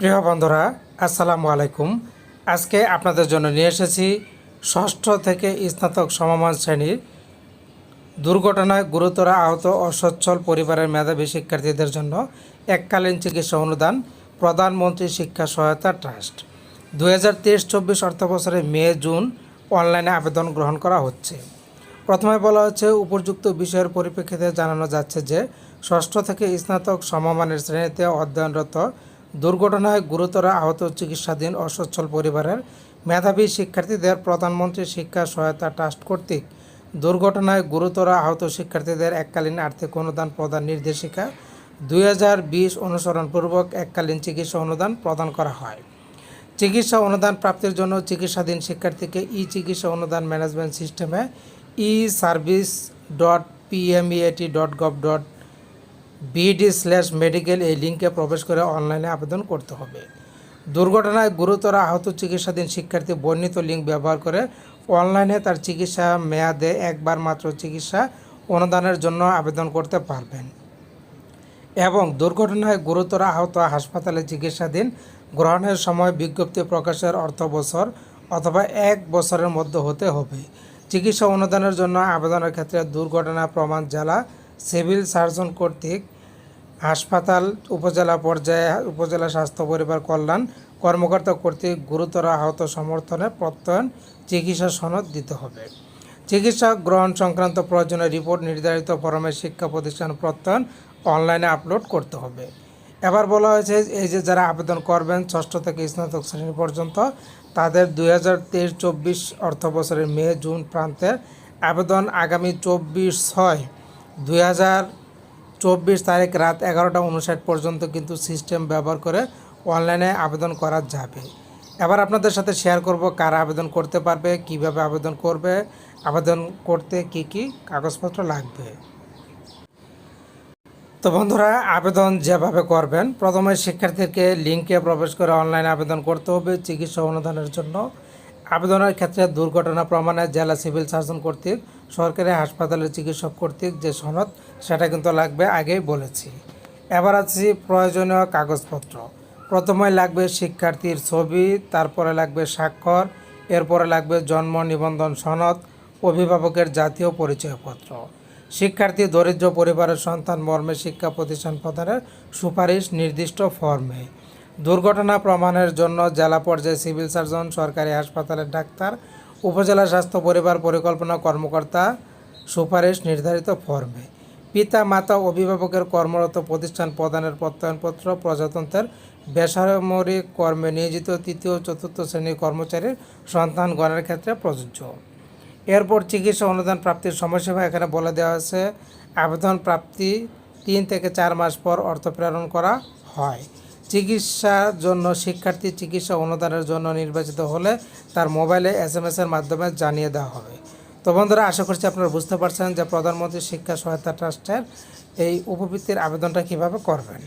প্রিয় বন্ধুরা, আসসালামু আলাইকুম। আজকে আপনাদের জন্য নিয়ে এসেছি ষষ্ঠ থেকে স্নাতক সমমান শ্রেণির দুর্ঘটনায় গুরুতর আহত অসচ্ছল পরিবারের মেধাবী শিক্ষার্থীদের জন্য এককালীন চিকিৎসা অনুদান প্রধানমন্ত্রী শিক্ষা সহায়তা ট্রাস্ট। দু হাজার তেইশ চব্বিশ অর্থবছরে মে, জুন অনলাইনে আবেদন গ্রহণ করা হচ্ছে। প্রথমে বলা হচ্ছে, উপযুক্ত বিষয়ের পরিপ্রেক্ষিতে জানানো যাচ্ছে যে ষষ্ঠ থেকে স্নাতক সমমানের শ্রেণীতে অধ্যয়নরত দুর্ঘটনায় গুরুতর আহত চিকিৎসাধীন অসচ্ছল পরিবারের মেধাবী শিক্ষার্থীদের প্রধানমন্ত্রী শিক্ষা সহায়তা ট্রাস্ট কর্তৃক দুর্ঘটনায় গুরুতর আহত শিক্ষার্থীদের এককালীন আর্থিক অনুদান প্রদান নির্দেশিকা দুই হাজার বিশ অনুসরণপূর্বক এককালীন চিকিৎসা অনুদান প্রদান করা হয়। চিকিৎসা অনুদান প্রাপ্তির জন্য চিকিৎসাধীন শিক্ষার্থীকে ই চিকিৎসা অনুদান ম্যানেজমেন্ট সিস্টেমে e service dot PMEAT dot gov dot BD slash medical এই লিঙ্কে প্রবেশ করে অনলাইনে আবেদন করতে হবে। দুর্ঘটনায় গুরুতর আহত চিকিৎসাধীন শিক্ষার্থী বর্ণিত লিঙ্ক ব্যবহার করে অনলাইনে তার চিকিৎসা মেয়াদে একবার মাত্র চিকিৎসা অনুদানের জন্য আবেদন করতে পারবেন। এবং দুর্ঘটনায় গুরুতর আহত হাসপাতালে চিকিৎসাধীন গ্রহণের সময় বিজ্ঞপ্তি প্রকাশের অর্থ বছর অথবা এক বছরের মধ্যে হতে হবে। চিকিৎসা অনুদানের জন্য আবেদনের ক্ষেত্রে দুর্ঘটনা প্রমাণ জেলা সিভিল সার্জন কর্তৃক হাসপাতাল, উপজেলা পর্যায়ে উপজেলা স্বাস্থ্য পরিবার কল্যাণ কর্মকর্তা কর্তৃক গুরুতর আহত সমর্থনে প্রত্যয়ন চিকিৎসা সনদ দিতে হবে। চিকিৎসা গ্রহণ সংক্রান্ত প্রয়োজনীয় রিপোর্ট নির্ধারিত ফরমে শিক্ষা প্রতিষ্ঠান প্রত্যয়ন অনলাইনে আপলোড করতে হবে। এবার বলা হয়েছে এই যে যারা আবেদন করবেন, ষষ্ঠ থেকে স্নাতক শ্রেণি পর্যন্ত, তাদের দুই হাজার তেইশ, চব্বিশ অর্থ বছরের মে, জুন প্রান্তে আবেদন আগামী চব্বিশ, ছয় দুই হাজার চব্বিশ তারিখ রাত এগারোটা উনষাট পর্যন্ত কিন্তু সিস্টেম ব্যবহার করে অনলাইনে আবেদন করা যাবে। এবার আপনাদের সাথে শেয়ার করব কারা আবেদন করতে পারবে, কীভাবে আবেদন করবে, আবেদন করতে কি কি কাগজপত্র লাগবে। তো বন্ধুরা, আবেদন যেভাবে করবেন, প্রথমে শিক্ষার্থীকে লিঙ্কে প্রবেশ করে অনলাইনে আবেদন করতে হবে চিকিৎসা অনুদানের জন্য। আবেদনের ক্ষেত্রে দুর্ঘটনা প্রমাণে জেলা সিভিল সার্জন কর্তৃক সরকারি হাসপাতালের চিকিৎসক কর্তৃক যে সনদ, সেটা কিন্তু লাগবে আগেই বলেছি। এবার আছি প্রয়োজনীয় কাগজপত্র। প্রথমে লাগবে শিক্ষার্থীর ছবি, তারপরে লাগবে স্বাক্ষর, এরপরে লাগবে জন্ম নিবন্ধন সনদ, অভিভাবকের জাতীয় পরিচয়পত্র। শিক্ষার্থী দরিদ্র পরিবারের সন্তান মর্মে শিক্ষা প্রতিষ্ঠান প্রদানের সুপারিশ নির্দিষ্ট ফর্মে। দুর্ঘটনা প্রমাণের জন্য জেলা পর্যায়ে সিভিল সার্জন, সরকারি হাসপাতালের ডাক্তার উপজেলা স্বাস্থ্য পরিবার পরিকল্পনা কর্মকর্তা সুপারিশ নির্ধারিত ফর্মে। পিতা, মাতা অভিভাবকের কর্মরত প্রতিষ্ঠান প্রদানের প্রত্যয়নপত্র প্রজাতন্ত্রের বেসামরিক কর্মে নিয়োজিত তৃতীয় চতুর্থ শ্রেণির কর্মচারীর সন্তানগণের ক্ষেত্রে প্রযোজ্য। এরপর চিকিৎসা অনুদান প্রাপ্তির সময়সীমা এখানে বলে দেওয়া আছে আবেদন প্রাপ্তি তিন থেকে চার মাস পর অর্থ প্রেরণ করা হয়। চিকিৎসার জন্য, শিক্ষার্থী চিকিৎসা অনুদানের জন্য নির্বাচিত হলে তার মোবাইলে এস এম এর মাধ্যমে জানিয়ে দেওয়া হবে। তো বন্ধুরা, আশা করছি আপনারা বুঝতে পারছেন যে প্রধানমন্ত্রী শিক্ষা সহায়তা ট্রাস্টের এই উপবৃত্তির আবেদনটা কীভাবে করবেন।